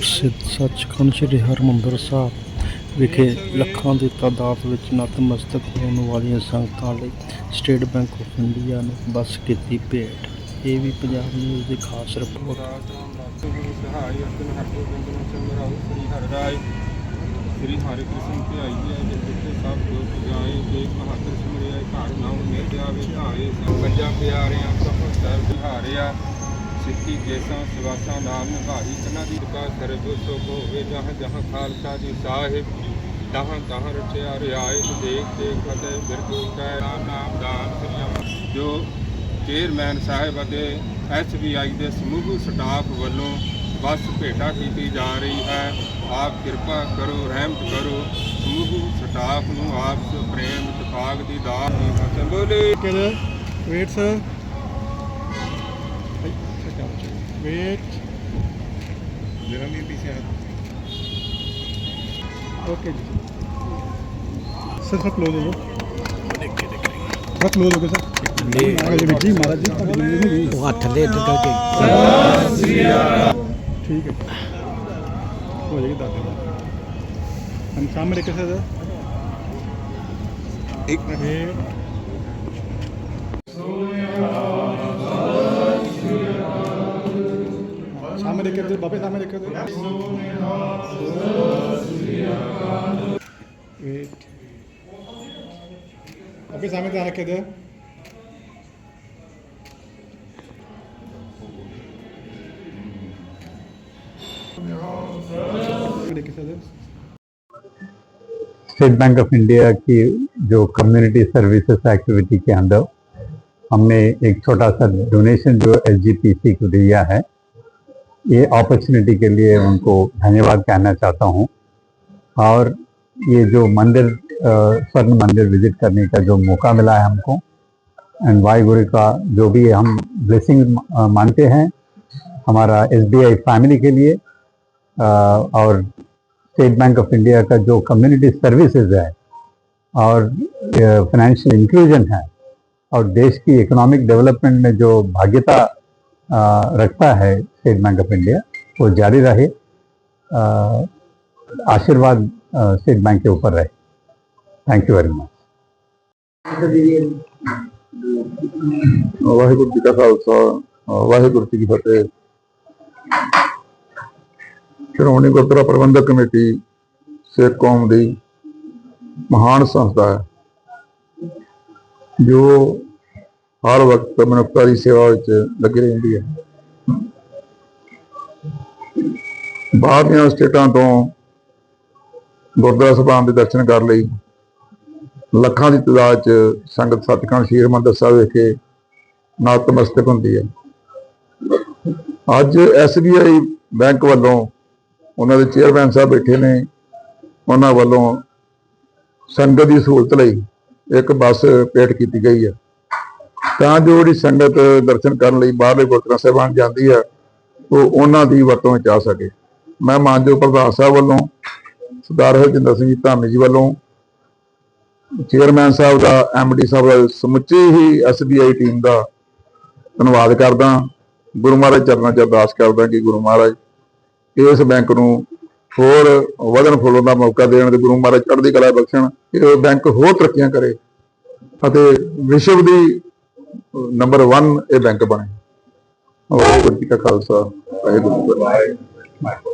ਪ੍ਰਸਿੱਧ ਸੱਚਖੰਡ ਸ੍ਰੀ ਹਰਿਮੰਦਰ ਸਾਹਿਬ ਵਿਖੇ ਲੱਖਾਂ ਦੀ ਤਾਦਾਦ ਵਿੱਚ ਨਤਮਸਤਕ ਹੋਣ ਵਾਲੀਆਂ ਸੰਗਤਾਂ ਲਈ ਸਟੇਟ ਬੈਂਕ ਆਫ ਇੰਡੀਆ ਨੇ ਬੱਸ ਕੀਤੀ ਭੇਟ। ਇਹ ਵੀ ਪੰਜਾਬ ਨਿਊਜ਼ ਦੀ ਖਾਸ ਰਿਪੋਰਟ ਸ੍ਰੀ ਹਰਿ ਕ੍ਰਿਸ਼ਨ ਤੇ ਹੈ ਜਿਸ ਜਿੱਥੇ ਸਭ ਜੋ ਪੁਜਾਏ ਜੇ ਬਹਾਦਰ ਸਿਮਰਿਆ, ਘਰ ਨਾਮ ਮਿਲ ਜਾਵੇ, ਧਾਰੇ ਪੰਜਾਂ ਪਿਆਰਿਆਂ ਸਫਲ ਸਰ ਵਿਹਾਰਿਆ ਸਿੱਖੀ ਕੇਸਾਂ ਸਵਾਸਾਂ ਨਾਲ ਨਿਭਾਈ ਕਨਾ ਦੀ ਕਾ ਸਰਬ ਸੋ ਹੋਵੇ ਜਹਾਂ ਜਹਾਂ ਖਾਲਸਾ ਜੀ ਸਾਹਿਬ ਤਹਾਂ ਤਹਾਂ ਰਚਿਆ ਰਿਆਇਤ ਦੇਖ ਦੇਖ ਫਤਿਹ ਬਿਰਦੂ ਕੈ ਨਾਮ ਨਾਮ ਦਾਨ ਸ੍ਰੀ ਜੋ ਚੇਅਰਮੈਨ ਸਾਹਿਬ ਅਤੇ ਐਸਬੀਆਈ ਦੇ ਸਮੂਹ ਸਟਾਫ ਵੱਲੋਂ ਬੱਸ ਭੇਟਾ ਕੀਤੀ ਜਾ ਰਹੀ ਹੈ ਆਪ ਕਿਰਪਾ ਕਰੋ ਰਹਿਮਤ ਕਰੋ। ਸਮੂਹ ਸਟਾਫ ਨੂੰ ਆਪ ਪ੍ਰੇਮ ਇਤਫਾਕ ਦੀ ਦਾਤ ਦੀ ਫਤਿਹ। ਬੋਲੇ। Wait sir. ਵੇਟ ਮੇਰਾ ਵੀ ਪਿੱਛੇ ਓਕੇ ਜੀ ਸਰ ਸਰ ਕਲੋਜ਼ ਹੋ ਸਰ ਕਲੋਜ਼ ਹੋ ਗਏ ਸਰ ਮਹਾਰਾਜ ਜੀ ਜੀ ਮਹਾਰਾਜ ਜੀ ਤੁਹਾਡੀ ਜ਼ਿੰਦਗੀ ਨਹੀਂ ਉਹ ਹੱਥ ਦੇ ਇੱਧਰ ਕਰਕੇ ਠੀਕ ਹੈ ਹੋ ਜਾਏਗੀ ਦਾਦੇ ਦਾ ਹਮ ਸਾਹਮਣੇ ਕਿਸੇ ਦਾ ਇੱਕ ਮਿੰਟ सामने देखे थे बाबे सामने देखे थे अभी सामने तो रखे थे स्टेट बैंक ऑफ़ इंडिया की जो कम्युनिटी सर्विसेज़ एक्टिविटी के अंदर हमने एक छोटा सा डोनेशन जो एल को दिया है। ये अपॉर्चुनिटी के लिए उनको धन्यवाद कहना चाहता हूँ। और ये जो मंदिर स्वर्ण मंदिर विज़िट करने का जो मौका मिला है हमको एंड वाहिगुरु का जो भी हम ब्लेसिंग मानते हैं, हमारा एसबीआई फैमिली के लिए और स्टेट बैंक ऑफ़ इंडिया का जो कम्युनिटी सर्विसेज़ है, और फाइनेंशियल इंक्लूजन है, और देश की इकोनॉमिक डेवलपमेंट में जो भाग्यता रखता है स्टेट बैंक ऑफ इंडिया वो जारी रहे अ, आशीर्वाद अ, स्टेट बैंक के ऊपर रहे thank you very much Waheguru ji ਕਾ ਖਾਲਸਾ ਵਾਹਿਗੁਰੂ ਜੀ ਕੀ ਫਤਿਹ ਸ਼੍ਰੋਮਣੀ ਗੁਰਦੁਆਰਾ ਪ੍ਰਬੰਧਕ ਕਮੇਟੀ ਸਿੱਖ ਕੌਮ ਦੀ ਮਹਾਨ ਸੰਸਥਾ ਹੈ ਜੋ ਹਰ ਵਕਤ ਮਨੁੱਖਤਾ ਦੀ ਸੇਵਾ ਵਿੱਚ ਲੱਗੀ ਰਹਿੰਦੀ ਹੈ ਬਾਹਰਲੀਆਂ ਸਟੇਟਾਂ ਤੋਂ ਗੁਰਦੁਆਰਾ ਸਾਹਿਬਾਨ ਦੇ ਦਰਸ਼ਨ ਕਰਨ ਲਈ। ਲੱਖਾਂ ਦੀ ਤਾਦਾਦ 'ਚ ਸੰਗਤ ਸੱਚਖੰਡ ਸ਼੍ਰੀ ਹਰਿਮੰਦਰ ਸਾਹਿਬ ਵਿਖੇ ਨਤਮਸਤਕ ਹੁੰਦੀ ਹੈ। ਅੱਜ SBI ਬੈਂਕ ਵੱਲੋਂ ਉਹਨਾਂ ਦੇ ਚੇਅਰਮੈਨ ਸਾਹਿਬ ਬੈਠੇ ਨੇ। ਉਹਨਾਂ ਵੱਲੋਂ ਸੰਗਤ ਦੀ ਸਹੂਲਤ ਲਈ ਇੱਕ ਬੱਸ ਭੇਟ ਕੀਤੀ ਗਈ ਹੈ। ਤਾਂ ਜੋ ਜਿਹੜੀ ਸੰਗਤ ਦਰਸ਼ਨ ਕਰਨ ਲਈ ਬਾਹਰਲੇ ਗੁਰਦੁਆਰਾ ਸਾਹਿਬਾਨ ਜਾਂਦੀ ਹੈ, ਉਹ ਉਹਨਾਂ ਦੀ ਵਰਤੋਂ ਵਿੱਚ ਆ ਸਕੇ। ਮੈਂ ਮਾਨਯੋਗ ਪ੍ਰਧਾਨ ਸਾਹਿਬ ਵੱਲੋਂ ਸਰਦਾਰ ਹਰਜਿੰਦਰ ਸਿੰਘ ਧਾਮੀ ਜੀ ਵੱਲੋਂ ਚੇਅਰਮੈਨ ਸਾਹਿਬ ਦਾ ਐਮਡੀ ਸਾਹਿਬ ਦਾ, ਸਮੁੱਚੀ ਹੀ ਐਸਬੀਆਈ ਟੀਮ ਦਾ ਧੰਨਵਾਦ ਕਰਦਾ। ਗੁਰੂ ਮਹਾਰਾਜ ਚਰਨਾਂ 'ਚ ਅਰਦਾਸ ਕਰਦਾ ਕਿ ਗੁਰੂ ਮਹਾਰਾਜ ਇਸ ਬੈਂਕ ਨੂੰ ਹੋਰ ਵਧਣ ਫੁੱਲਣ ਦਾ ਮੌਕਾ ਦੇਣ ਤੇ ਗੁਰੂ ਮਹਾਰਾਜ ਚੜ੍ਹਦੀ ਕਲਾ ਬਖਸ਼ਣ ਇਹ ਬੈਂਕ ਹੋਰ ਤਰੱਕੀਆਂ ਕਰੇ ਅਤੇ ਵਿਸ਼ਵ ਦੀ ਨੰਬਰ 1 ਇਹ ਬੈਂਕ ਬਣੇ। ਵਾਹਿਗੁਰੂ ਜੀ ਕਾ ਖਾਲਸਾ, ਵਾਹਿਗੁਰੂ ਜੀ ਕੀ ਫਤਿਹ।